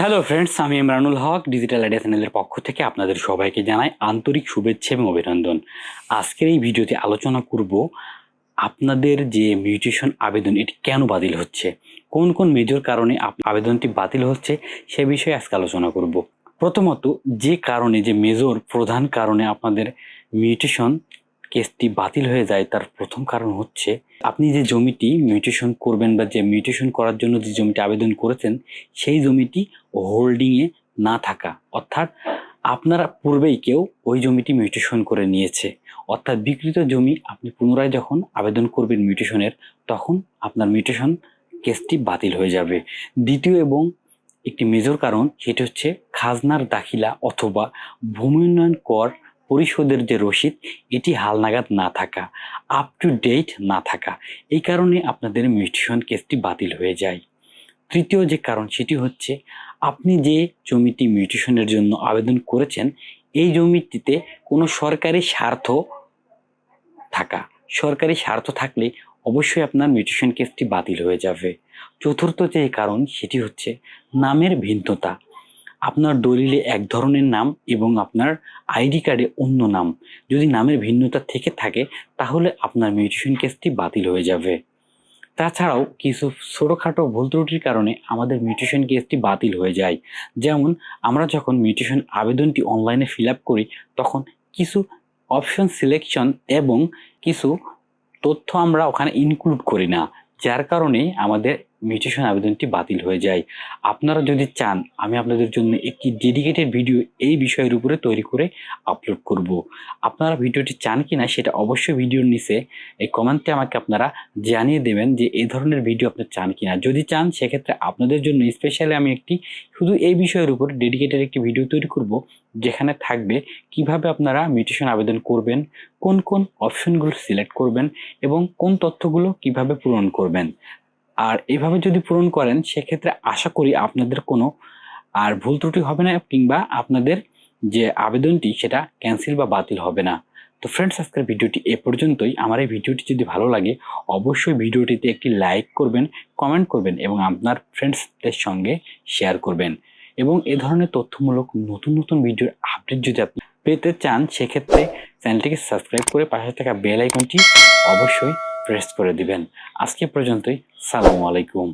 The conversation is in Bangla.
হ্যালো ফ্রেন্ডস আমি ইমরানুল হক ডিজিটাল আইডিয়া চ্যানেলের পক্ষ থেকে আপনাদের সবাইকে জানাই আন্তরিক শুভেচ্ছা এবং অভিনন্দন। আজকের এই ভিডিওতে আলোচনা করব আপনাদের যে মিউটেশন আবেদন, এটি কেন বাতিল হচ্ছে? কোন কোন মেজর কারণে আবেদনটি বাতিল হচ্ছে, সে বিষয়ে আজকে আলোচনা করব। প্রথমত, যে কারণে, যে মেজর প্রধান কারণে আপনাদের মিউটেশন কেসটি বাতিল হয়ে যায়, তার প্রথম কারণ হচ্ছে আপনি যে জমিটি মিউটেশন করবেন বা যে মিউটেশন করার জন্য যে জমিটি আবেদন করেছেন, সেই জমিটি হোল্ডিংয়ে না থাকা। অর্থাৎ আপনারা পূর্বেই কেউ ওই জমিটি মিউটেশন করে নিয়েছে। অর্থাৎ বিকৃত জমি আপনি পুনরায় যখন আবেদন করবেন মিউটেশনের, তখন আপনার মিউটেশন কেসটি বাতিল হয়ে যাবে। দ্বিতীয় এবং একটি মেজর কারণ, সেটি হচ্ছে খাজনার দাখিলা অথবা ভূমি উন্নয়ন কর পরিশোধের যে রসিদ, এটি হালনাগাদ না থাকা আপ টু ডেট না থাকা, এই কারণে আপনাদের মিউটিশন কেসটি বাতিল হয়ে যায়। তৃতীয় যে কারণ, সেটি হচ্ছে আপনি যে জমিটি মিউটিশনের জন্য আবেদন করেছেন, এই জমিটিতে কোনো সরকারি স্বার্থ থাকা। সরকারি স্বার্থ থাকলে অবশ্যই আপনার মিউটেশন কেসটি বাতিল হয়ে যাবে। চতুর্থ যে কারণ, সেটি হচ্ছে নামের ভিন্নতা। আপনার দলিলে এক ধরনের নাম এবং আপনার আইডি কার্ডে অন্য নাম যদি নামের ভিন্নতা থেকে থাকে, তাহলে আপনার মিউটেশন কেসটি বাতিল হয়ে যাবে। তাছাড়াও কিছু ছোটোখাটো ভুল ত্রুটির কারণে আমাদের মিউটেশন কেসটি বাতিল হয়ে যায়। যেমন, আমরা যখন মিউটেশন আবেদনটি অনলাইনে ফিল করি, তখন কিছু অপশন সিলেকশন এবং কিছু তথ্য আমরা ওখানে ইনক্লুড করি না, যার কারণে আমাদের মিউটেশন আবেদনটি বাতিল হয়ে যায়। আপনারা যদি চান, আমি আপনাদের জন্য একটি ডেডিকেটেড ভিডিও এই বিষয়ের উপরে তৈরি করে আপলোড করব। আপনারা ভিডিওটি চান কি না সেটা অবশ্যই ভিডিওর নিচে এই কমেন্টে আমাকে আপনারা জানিয়ে দেবেন যে এই ধরনের ভিডিও আপনি চান কি না যদি চান, সেক্ষেত্রে আপনাদের জন্য স্পেশালি আমি একটি শুধু এই বিষয়ের উপর ডেডিকেটেড একটি ভিডিও তৈরি করব, যেখানে থাকবে কীভাবে আপনারা মিউটেশন আবেদন করবেন, কোন কোন অপশনগুলো সিলেক্ট করবেন এবং কোন তথ্যগুলো কীভাবে পূরণ করবেন। আর এভাবে যদি পূরণ করেন, সেক্ষেত্রে আশা করি আপনাদের কোনো আর ভুল ত্রুটি হবে না কিংবা আপনাদের যে আবেদনটি, সেটা ক্যান্সেল বা বাতিল হবে না। তো ফ্রেন্ডস আজকের ভিডিওটি এ পর্যন্তই। আমার এই ভিডিওটি যদি ভালো লাগে, অবশ্যই ভিডিওটিতে একটি লাইক করবেন কমেন্ট করবেন এবং আপনার ফ্রেন্ডসদের সঙ্গে শেয়ার করবেন। এবং এ ধরনের তথ্যমূলক নতুন নতুন ভিডিওর আপডেট যদি আপনি পেতে চান, সেক্ষেত্রে চ্যানেলটিকে সাবস্ক্রাইব করে পাশে থাকা বেল আইকনটি অবশ্যই প্রেস করে দিবেন। আজকে পর্যন্তই সালামু আলাইকুম।